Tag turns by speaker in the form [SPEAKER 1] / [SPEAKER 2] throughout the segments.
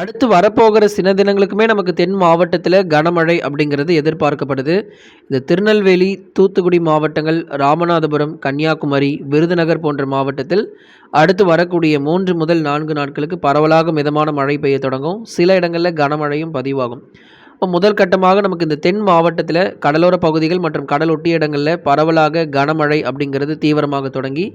[SPEAKER 1] அடுத்து வரப்போகிற சில தினங்களுக்குமே நமக்கு தென் மாவட்டத்தில் கனமழை அப்படிங்கிறது எதிர்பார்க்கப்படுது. இந்த திருநெல்வேலி தூத்துக்குடி மாவட்டங்கள் ராமநாதபுரம் கன்னியாகுமரி விருதுநகர் போன்ற மாவட்டத்தில் அடுத்து வரக்கூடிய மூன்று முதல் நான்கு நாட்களுக்கு பரவலாக மிதமான மழை பெய்ய தொடங்கும். சில இடங்களில் கனமழையும் பதிவாகும். இப்போ முதல் கட்டமாக நமக்கு இந்த தென் மாவட்டத்தில் கடலோர பகுதிகள் மற்றும் கடல் ஒட்டிய இடங்களில் பரவலாக கனமழை அப்படிங்கிறது தீவிரமாக தொடங்கி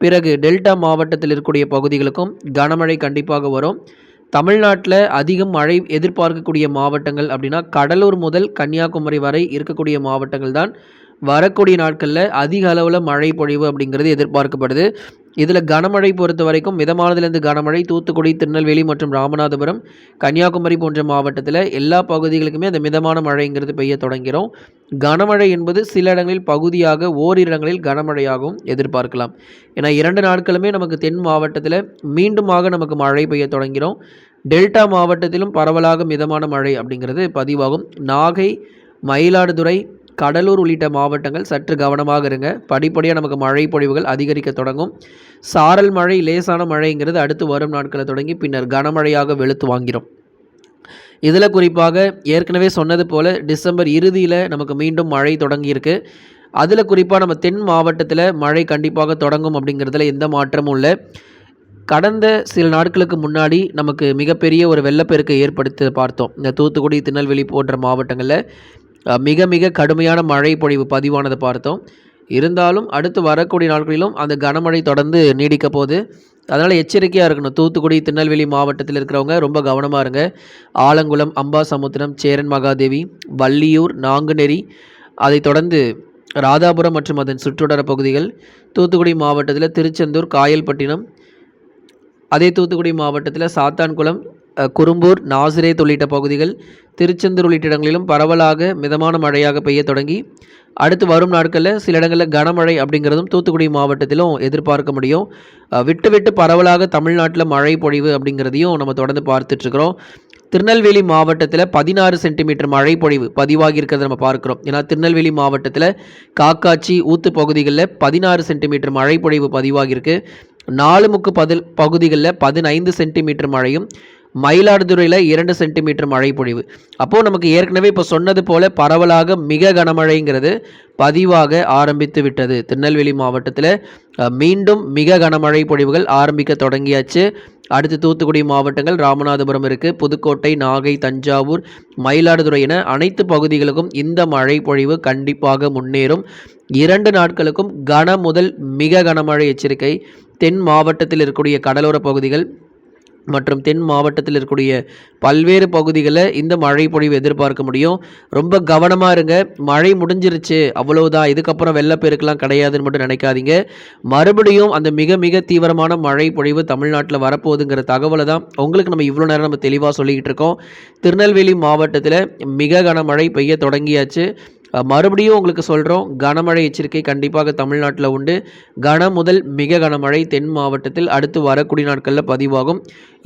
[SPEAKER 1] பிறகு டெல்டா மாவட்டத்தில் இருக்கக்கூடிய பகுதிகளுக்கும் கனமழை கண்டிப்பாக வரும். தமிழ்நாட்டில் அதிகம் மழை எதிர்பார்க்கக்கூடிய மாவட்டங்கள் அப்படின்னா கடலூர் முதல் கன்னியாகுமரி வரை இருக்கக்கூடிய மாவட்டங்கள் தான். வரக்கூடிய நாட்களில் அதிக அளவில் மழை பொழிவு அப்படிங்கிறது எதிர்பார்க்கப்படுது. இதில் கனமழை பொறுத்த வரைக்கும் மிதமானதுலேருந்து கனமழை தூத்துக்குடி திருநெல்வேலி மற்றும் ராமநாதபுரம் கன்னியாகுமரி போன்ற மாவட்டத்தில் எல்லா பகுதிகளுக்குமே அந்த மிதமான மழைங்கிறது பெய்ய தொடங்கிறோம். கனமழை என்பது சில இடங்களில் பகுதியாக ஓரிரு இடங்களில் கனமழையாகவும் எதிர்பார்க்கலாம். ஏன்னா இரண்டு நாட்களுமே நமக்கு தென் மாவட்டத்தில் மீண்டுமாக நமக்கு மழை பெய்ய தொடங்கிறோம். டெல்டா மாவட்டத்திலும் பரவலாக மிதமான மழை அப்படிங்கிறது பதிவாகும். நாகை மயிலாடுதுறை கடலூர் உள்ளிட்ட மாவட்டங்கள் சற்று கவனமாக இருங்க. படிப்படியாக நமக்கு மழை பொழிவுகள் அதிகரிக்க தொடங்கும். சாரல் மழை லேசான மழைங்கிறது அடுத்து வரும் நாட்களை தொடங்கி பின்னர் கனமழையாக வெளுத்து வாங்கிறோம் இதில் குறிப்பாக ஏற்கனவே சொன்னது போல் டிசம்பர் இறுதியில் நமக்கு மீண்டும் மழை தொடங்கியிருக்கு. அதில் குறிப்பாக நம்ம தென் மாவட்டத்தில் மழை கண்டிப்பாக தொடங்கும் அப்படிங்கிறதுல எந்த மாற்றமும் இல்லை. கடந்த சில நாட்களுக்கு முன்னாடி நமக்கு மிகப்பெரிய ஒரு வெள்ளப்பெருக்கை ஏற்படுத்தி பார்த்தோம். இந்த தூத்துக்குடி திருநெல்வேலி போன்ற மாவட்டங்களில் மிக மிக கடுமையான மழை பொழிவு பதிவானதை பார்த்தோம். இருந்தாலும் அடுத்து வரக்கூடிய நாட்களிலும் அந்த கனமழை தொடர்ந்து நீடிக்க போகுது. அதனால் எச்சரிக்கையாக இருக்கணும். தூத்துக்குடி திருநெல்வேலி மாவட்டத்தில் இருக்கிறவங்க ரொம்ப கவனமாக இருங்க. ஆலங்குளம் அம்பாசமுத்திரம் சேரன் மகாதேவி வள்ளியூர் நாங்குநெறி அதைத் தொடர்ந்து ராதாபுரம் மற்றும் அதன் சுற்றுவட்டார பகுதிகள் தூத்துக்குடி மாவட்டத்தில் திருச்செந்தூர் காயல்பட்டினம் அதே தூத்துக்குடி மாவட்டத்தில் சாத்தான்குளம் குறும்பூர் நாசிரேத் உள்ளிட்ட பகுதிகள் திருச்செந்தூர் உள்ளிட்ட இடங்களிலும் பரவலாக மிதமான மழையாக பெய்ய தொடங்கி அடுத்து வரும் நாட்களில் சில இடங்களில் கனமழை அப்படிங்கிறதும் தூத்துக்குடி மாவட்டத்திலும் எதிர்பார்க்க முடியும். விட்டு விட்டு பரவலாக தமிழ்நாட்டில் மழை பொழிவு அப்படிங்கிறதையும் நம்ம தொடர்ந்து பார்த்துட்ருக்குறோம் திருநெல்வேலி மாவட்டத்தில் பதினாறு சென்டிமீட்டர் மழை பொழிவு பதிவாகி இருக்கிறத நம்ம பார்க்குறோம். ஏன்னா திருநெல்வேலி மாவட்டத்தில் காக்காச்சி ஊத்து பகுதிகளில் பதினாறு சென்டிமீட்டர் மழை பொழிவு பதிவாகியிருக்கு நாலு முக்கு பதில் பகுதிகளில் பதினைந்து சென்டிமீட்டர் மழையும் மயிலாடுதுறையில் இரண்டு சென்டிமீட்டர் மழை பொழிவு. அப்போது நமக்கு ஏற்கனவே இப்போ சொன்னது போல பரவலாக மிக கனமழைங்கிறது பதிவாக ஆரம்பித்து விட்டது. திருநெல்வேலி மாவட்டத்தில் மீண்டும் மிக கனமழை பொழிவுகள் ஆரம்பிக்க தொடங்கியாச்சு. அடுத்து தூத்துக்குடி மாவட்டங்கள் ராமநாதபுரம் இருக்குது புதுக்கோட்டை நாகை தஞ்சாவூர் மயிலாடுதுறை என அனைத்து பகுதிகளுக்கும் இந்த மழை பொழிவு கண்டிப்பாக முன்னேறும். இரண்டு நாட்களுக்கும் கன முதல் மிக கனமழை எச்சரிக்கை. தென் மாவட்டத்தில் இருக்கக்கூடிய கடலோர பகுதிகள் மற்றும் தென் மாவட்டத்தில் இருக்கக்கூடிய பல்வேறு பகுதிகளில் இந்த மழை பொழிவு எதிர்பார்க்க முடியும். ரொம்ப கவனமாக இருங்க. மழை முடிஞ்சிருச்சு. அவ்வளவுதான். இதுக்கப்புறம் வெள்ளப்பெருக்கெலாம் கிடையாதுன்னு மட்டும் நினைக்காதீங்க. மறுபடியும் அந்த மிக மிக தீவிரமான மழை பொழிவு தமிழ்நாட்டில் வரப்போகுதுங்கிற தகவலை தான் உங்களுக்கு நம்ம இவ்வளோ நேரம் நம்ம தெளிவாக சொல்லிக்கிட்டு இருக்கோம். திருநெல்வேலி மாவட்டத்தில் மிக கனமழை பெய்ய தொடங்கியாச்சு. மறுபடியும் உங்களுக்கு சொல்கிறோம் கனமழை எச்சரிக்கை கண்டிப்பாக தமிழ்நாட்டில் உண்டு. கன முதல் மிக கனமழை தென் மாவட்டத்தில் அடுத்து வரக்கூடிய நாட்களில் பதிவாகும்.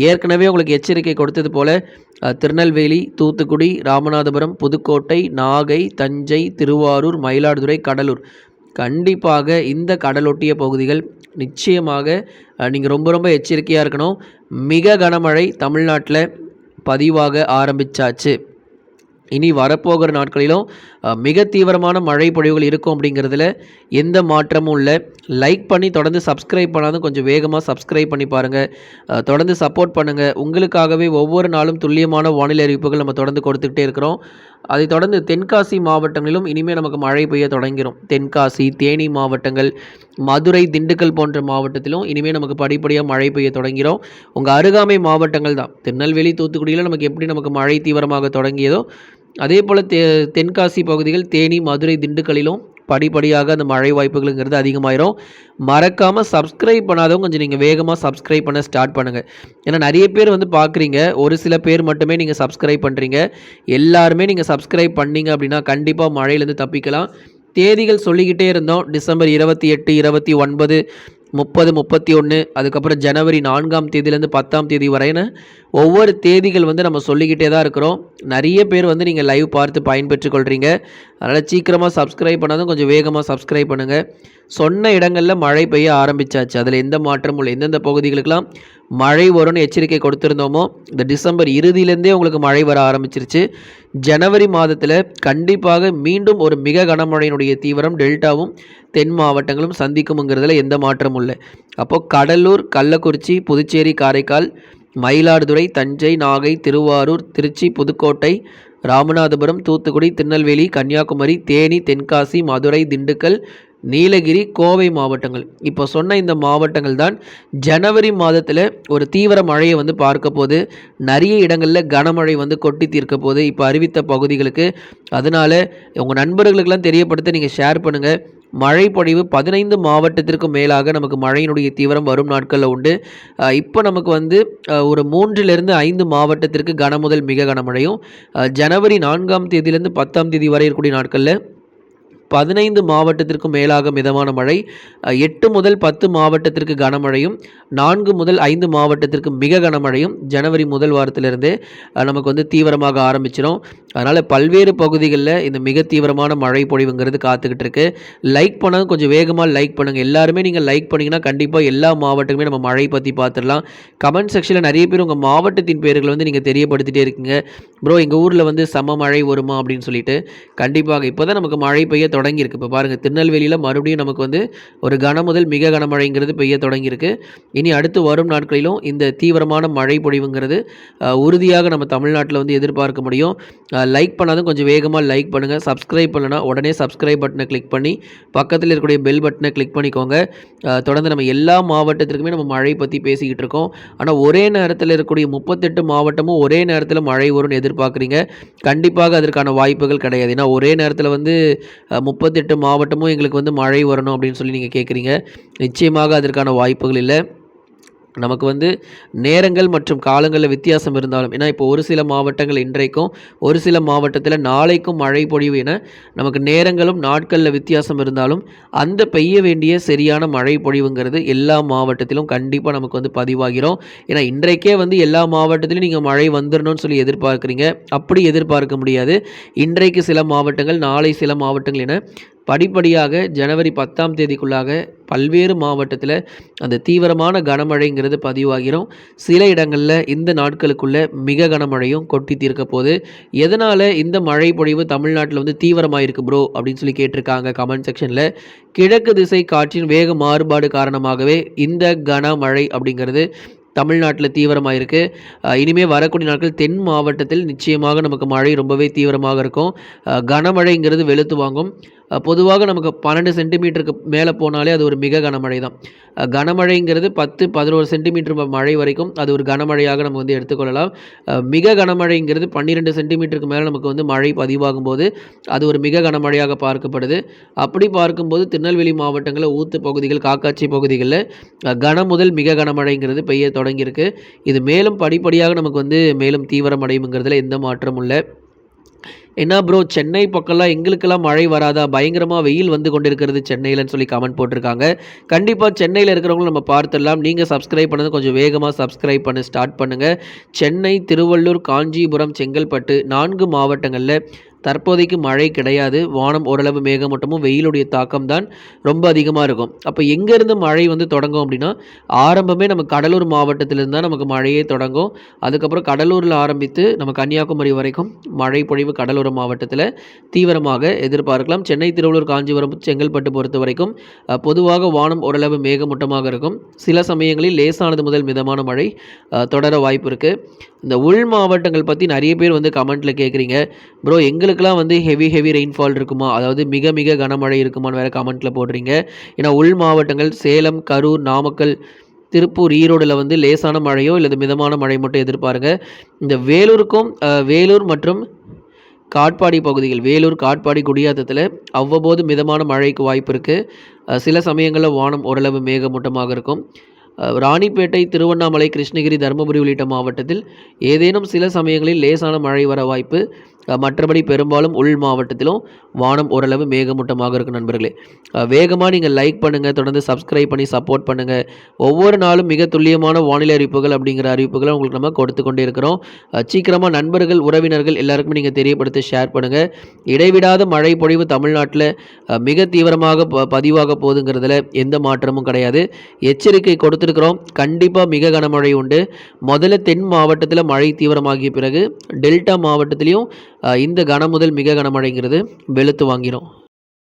[SPEAKER 1] ஏற்கனவே உங்களுக்கு எச்சரிக்கை கொடுத்தது போல திருநெல்வேலி தூத்துக்குடி ராமநாதபுரம் புதுக்கோட்டை நாகை தஞ்சை திருவாரூர் மயிலாடுதுறை கடலூர். கண்டிப்பாக இந்த கடலொட்டிய பகுதிகள் நிச்சயமாக நீங்கள் ரொம்ப ரொம்ப எச்சரிக்கையாக இருக்கணும். மிக கனமழை தமிழ்நாட்டில் பதிவாக ஆரம்பிச்சாச்சு. இனி வரப்போகிற நாட்களிலும் மிக தீவிரமான மழை பொழிவுகள் இருக்கும் அப்படிங்கிறதுல எந்த மாற்றமும் இல்லை. லைக் பண்ணி தொடர்ந்து சப்ஸ்கிரைப் பண்ணாலும் கொஞ்சம் வேகமாக சப்ஸ்கிரைப் பண்ணி பாருங்கள் தொடர்ந்து சப்போர்ட் பண்ணுங்கள் உங்களுக்காகவே ஒவ்வொரு நாளும் துல்லியமான வானிலை அறிவிப்புகள் நம்ம தொடர்ந்து கொடுத்துக்கிட்டே இருக்கிறோம். அதைத் தொடர்ந்து தென்காசி மாவட்டங்களிலும் இனிமேல் நமக்கு மழை பெய்ய தொடங்கிடும் தென்காசி தேனி மாவட்டங்கள் மதுரை திண்டுக்கல் போன்ற மாவட்டத்திலும் இனிமேல் நமக்கு படிப்படியாக மழை பெய்ய தொடங்கிறோம் உங்கள் அருகாமை மாவட்டங்கள் தான். திருநெல்வேலி தூத்துக்குடியில் நமக்கு எப்படி நமக்கு மழை தீவிரமாக தொடங்கியதோ அதே போல் தெ தென்காசி பகுதிகள் தேனி மதுரை திண்டுக்கல்லிலும் படிப்படியாக அந்த மழை வாய்ப்புகளுங்கிறது அதிகமாயிரும். மறக்காமல் சப்ஸ்கிரைப் பண்ணாதவங்க கொஞ்சம் நீங்கள் வேகமாக சப்ஸ்கிரைப் பண்ண ஸ்டார்ட் பண்ணுங்கள் ஏன்னா நிறைய பேர் வந்து பார்க்குறீங்க ஒரு சில பேர் மட்டுமே நீங்கள் சப்ஸ்கிரைப் பண்ணுறீங்க எல்லாருமே நீங்கள் சப்ஸ்கிரைப் பண்ணீங்க அப்படின்னா கண்டிப்பாக மழையிலேருந்து தப்பிக்கலாம். தேதிகள் சொல்லிக்கிட்டே இருந்தோம். டிசம்பர் இருபத்தி எட்டு இருபத்தி ஒன்பது முப்பது முப்பத்தி ஒன்று அதுக்கப்புறம் ஜனவரி நான்காம் தேதியிலேருந்து பத்தாம் தேதி வரைன்னு ஒவ்வொரு தேதிகள் வந்து நம்ம சொல்லிக்கிட்டே தான் இருக்கிறோம். நிறைய பேர் வந்து நீங்கள் லைவ் பார்த்து பயன்பெற்று கொள்கிறீங்க அதனால் சீக்கிரமாக சப்ஸ்கிரைப் பண்ணாதும் கொஞ்சம் வேகமாக சப்ஸ்கிரைப் பண்ணுங்கள் சொன்ன இடங்களில் மழை பெய்ய ஆரம்பிச்சாச்சு. அதில் எந்த மாற்றமும் இல்லை. எந்தெந்த பகுதிகளுக்கெல்லாம் மழை வரும்னு எச்சரிக்கை கொடுத்துருந்தோமோ இந்த டிசம்பர் இறுதியிலேருந்தே உங்களுக்கு மழை வர ஆரம்பிச்சிருச்சு. ஜனவரி மாதத்தில் கண்டிப்பாக மீண்டும் ஒரு மிக கனமழையினுடைய தீவிரம் டெல்டாவும் தென் மாவட்டங்களும் சந்திக்கும்ங்கிறதுல எந்த மாற்றமும் இல்லை. அப்போது கடலூர் கள்ளக்குறிச்சி புதுச்சேரி காரைக்கால் மயிலாடுதுறை தஞ்சை நாகை திருவாரூர் திருச்சி புதுக்கோட்டை ராமநாதபுரம் தூத்துக்குடி திருநெல்வேலி கன்னியாகுமரி தேனி தென்காசி மதுரை திண்டுக்கல் நீலகிரி கோவை மாவட்டங்கள். இப்போ சொன்ன இந்த மாவட்டங்கள் தான் ஜனவரி மாதத்தில் ஒரு தீவிர மழையை வந்து பார்க்க போது நிறைய இடங்களில் கனமழை வந்து கொட்டி தீர்க்க போது இப்போ அறிவித்த பகுதிகளுக்கு. அதனால் உங்கள் நண்பர்களுக்கெல்லாம் தெரியப்படுத்த நீங்கள் ஷேர் பண்ணுங்கள் மழை பொழிவு பதினைந்து மாவட்டத்திற்கும் மேலாக நமக்கு மழையினுடைய தீவிரம் வரும் நாட்களில் உண்டு. இப்போ நமக்கு வந்து ஒரு மூன்றிலிருந்து ஐந்து மாவட்டத்திற்கு கனமுதல் மிக கனமழையும் ஜனவரி நான்காம் தேதியிலேருந்து பத்தாம் தேதி வரை இருக்கக்கூடிய நாட்களில் பதினைந்து மாவட்டத்திற்கும் மேலாக மிதமான மழை எட்டு முதல் பத்து மாவட்டத்திற்கு கனமழையும் நான்கு முதல் ஐந்து மாவட்டத்திற்கு மிக கனமழையும் ஜனவரி முதல் வாரத்திலிருந்தே நமக்கு வந்து தீவிரமாக ஆரம்பிச்சிடும் அதனால் பல்வேறு பகுதிகளில் இந்த மிக தீவிரமான மழை பொழிவுங்கிறது காத்துக்கிட்டு இருக்கு லைக் பண்ணாலும் கொஞ்சம் வேகமாக லைக் பண்ணுங்கள் எல்லாருமே நீங்கள் லைக் பண்ணிங்கன்னா கண்டிப்பாக எல்லா மாவட்டங்களுமே நம்ம மழை பற்றி பார்த்துடலாம். கமெண்ட் செக்ஷனில் நிறைய பேர் உங்கள் மாவட்டத்தின் பேர்களை வந்து நீங்கள் தெரியப்படுத்திட்டே இருக்கீங்க. ப்ரோ எங்கள் ஊரில் வந்து சம மழை வருமா அப்படின்னு சொல்லிட்டு கண்டிப்பாக இப்போ தான் நமக்கு மழை பெய்ய தொடங்கியிருக்கு. இப்போ பாருங்கள் திருநெல்வேலியில் மறுபடியும் நமக்கு வந்து ஒரு கன முதல் மிக கனமழைங்கிறது பெய்ய தொடங்கியிருக்கு. இனி அடுத்து வரும் நாட்களிலும் இந்த தீவிரமான மழை பொழிவுங்கிறது உறுதியாக நம்ம தமிழ்நாட்டில் வந்து எதிர்பார்க்க முடியும். லைக் பண்ணாதும் கொஞ்சம் வேகமாக லைக் பண்ணுங்கள் சப்ஸ்கிரைப் பண்ணலனா உடனே சப்ஸ்கிரைப் பட்டனை கிளிக் பண்ணி பக்கத்தில் இருக்கக்கூடிய பெல் பட்டனை கிளிக் பண்ணிக்கோங்க. தொடர்ந்து நம்ம எல்லா மாவட்டத்திற்குமே நம்ம மழை பற்றி பேசிக்கிட்டு இருக்கோம். ஆனால் ஒரே நேரத்தில் இருக்கக்கூடிய முப்பத்தெட்டு மாவட்டமும் ஒரே நேரத்தில் மழை வரும்னு எதிர்பார்க்குறீங்க. கண்டிப்பாக அதற்கான வாய்ப்புகள் கிடையாது. ஏன்னா ஒரே நேரத்தில் வந்து முப்பத்தெட்டு மாவட்டமும் எங்களுக்கு வந்து மழை வரணும் அப்படின்னு சொல்லி நீங்கள் கேட்குறீங்க நிச்சயமாக அதற்கான வாய்ப்புகள் இல்லை. நமக்கு வந்து நேரங்கள் மற்றும் காலங்களில் வித்தியாசம் இருந்தாலும் ஏன்னா இப்போ ஒரு சில மாவட்டங்கள் இன்றைக்கும் ஒரு சில மாவட்டத்தில் நாளைக்கும் மழை பொழிவு என நமக்கு நேரங்களும் நாட்களில் வித்தியாசம் இருந்தாலும் அந்த பெய்ய வேண்டிய சரியான மழை பொழிவுங்கிறது எல்லா மாவட்டத்திலும் கண்டிப்பாக நமக்கு வந்து பதிவாகிறோம். ஏன்னா இன்றைக்கே வந்து எல்லா மாவட்டத்திலும் நீங்கள் மழை வந்துடணும்னு சொல்லி எதிர்பார்க்குறீங்க. அப்படி எதிர்பார்க்க முடியாது. இன்றைக்கு சில மாவட்டங்கள் நாளை சில மாவட்டங்கள் என படிப்படியாக ஜனவரி பத்தாம் தேதிக்குள்ளாக பல்வேறு மாவட்டத்தில் அந்த தீவிரமான கனமழைங்கிறது பதிவாகிறோம் சில இடங்களில் இந்த நாட்களுக்குள்ள மிக கனமழையும் கொட்டி தீர்க்க போது எதனால் இந்த மழை பொழிவு தமிழ்நாட்டில் வந்து தீவிரமாக இருக்குது ப்ரோ அப்படின்னு சொல்லி கேட்டிருக்காங்க கமெண்ட் செக்ஷனில் கிழக்கு திசை காற்றின் வேக மாறுபாடு காரணமாகவே இந்த கனமழை அப்படிங்கிறது தமிழ்நாட்டில் தீவிரமாக இருக்குது இனிமேல் வரக்கூடிய நாட்கள் தென் மாவட்டத்தில் நிச்சயமாக நமக்கு மழை ரொம்பவே தீவிரமாக இருக்கும். கனமழைங்கிறது வெளுத்து வாங்கும். பொதுவாக நமக்கு பன்னெண்டு சென்டிமீட்டருக்கு மேலே போனாலே அது ஒரு மிக கனமழை தான் கனமழைங்கிறது பத்து பதினோரு சென்டிமீட்டர் மழை வரைக்கும் அது ஒரு கனமழையாக நம்ம வந்து எடுத்துக்கொள்ளலாம். மிக கனமழைங்கிறது பன்னிரெண்டு சென்டிமீட்டருக்கு மேலே நமக்கு வந்து மழை பதிவாகும் போது அது ஒரு மிக கனமழையாக பார்க்கப்படுது. அப்படி பார்க்கும்போது திருநெல்வேலி மாவட்டங்களில் ஊத்து பகுதிகள் காக்காட்சி பகுதிகளில் கன முதல் மிக கனமழைங்கிறது பெய்ய தொடங்கியிருக்கு. இது மேலும் படிப்படியாக நமக்கு வந்து மேலும் தீவிரமடையுங்கிறதுல எந்த மாற்றமும் இல்லை. என்ன ப்ரோ சென்னை பக்கம்லாம் எங்களுக்கெல்லாம் மழை வராதா? பயங்கரமாக வெயில் வந்து கொண்டிருக்கிறது சென்னையிலன்னு சொல்லி கமெண்ட் போட்டிருக்காங்க. கண்டிப்பாக சென்னையில் இருக்கிறவங்களும் நம்ம பார்த்துடலாம். நீங்கள் சப்ஸ்கிரைப் பண்ணது கொஞ்சம் வேகமாக சப்ஸ்கிரைப் பண்ண ஸ்டார்ட் பண்ணுங்கள் சென்னை திருவள்ளூர் காஞ்சிபுரம் செங்கல்பட்டு நான்கு மாவட்டங்களில் தற்போதைக்கு மழை கிடையாது. வானம் ஓரளவு மேகமூட்டமும் வெயிலுடைய தாக்கம் தான் ரொம்ப அதிகமாக இருக்கும். அப்போ எங்கேருந்து மழை வந்து தொடங்கும் அப்படின்னா ஆரம்பமே நம்ம கடலூர் மாவட்டத்திலிருந்து தான் நமக்கு மழையே தொடங்கும். அதுக்கப்புறம் கடலூரில் ஆரம்பித்து நம்ம கன்னியாகுமரி வரைக்கும் மழை பொழிவு கடலோர மாவட்டத்தில் தீவிரமாக எதிர்பார்க்கலாம். சென்னை திருவள்ளூர் காஞ்சிபுரம் செங்கல்பட்டு பொறுத்த வரைக்கும் பொதுவாக வானம் ஓரளவு மேகமூட்டமாக இருக்கும். சில சமயங்களில் லேசானது முதல் மிதமான மழை தொடர வாய்ப்பு இருக்குது இந்த உள் மாவட்டங்கள் பற்றி நிறைய பேர் வந்து கமெண்ட்டில் கேட்குறீங்க ப்ரோ எங்களுக்கு எங்களுக்கெல்லாம் வந்து ஹெவி ஹெவி ரெயின்ஃபால் இருக்குமா? அதாவது மிக மிக கனமழை இருக்குமான்னு வேறு கமெண்ட்டில் போடுறீங்க. ஏன்னா உள் மாவட்டங்கள் சேலம் கரூர் நாமக்கல் திருப்பூர் ஈரோடில் வந்து லேசான மழையோ இல்லை மிதமான மழை மட்டும் எதிர்பாருங்க. இந்த வேலூருக்கும் வேலூர் மற்றும் காட்பாடி பகுதிகள் வேலூர் காட்பாடி குடியாத்தத்தில் அவ்வப்போது மிதமான மழைக்கு வாய்ப்பு இருக்குது சில சமயங்களில் வானம் ஓரளவு மேகமூட்டமாக இருக்கும். ராணிப்பேட்டை திருவண்ணாமலை கிருஷ்ணகிரி தருமபுரி உள்ளிட்ட மாவட்டத்தில் ஏதேனும் சில சமயங்களில் லேசான மழை வர வாய்ப்பு மற்றபடி பெரும்பாலும் உள் மாவட்டத்திலும் வானம் ஓரளவு மேகமூட்டமாக இருக்கும் நண்பர்களே. வேகமாக நீங்கள் லைக் பண்ணுங்கள் தொடர்ந்து சப்ஸ்கிரைப் பண்ணி சப்போர்ட் பண்ணுங்கள் ஒவ்வொரு நாளும் மிக துல்லியமான வானிலை அறிவிப்புகள் அப்படிங்கிற அறிவிப்புகளை உங்களுக்கு நம்ம கொடுத்து கொண்டே இருக்கிறோம். சீக்கிரமாக நண்பர்கள் உறவினர்கள் எல்லாருக்குமே நீங்கள் தெரியப்படுத்தி ஷேர் பண்ணுங்கள் இடைவிடாத மழை பொழிவு தமிழ்நாட்டில் மிக தீவிரமாக ப- பதிவாக போகுதுங்கிறதுல எந்த மாற்றமும் கிடையாது. எச்சரிக்கை கொடுத்துருக்குறோம். கண்டிப்பாக மிக கனமழை உண்டு. முதல்ல தென் மாவட்டத்தில் மழை தீவிரமாகிய பிறகு டெல்டா மாவட்டத்திலையும் இந்த கன முதல் மிக கனமழைங்கிறது வெளுத்து வாங்கிரும்.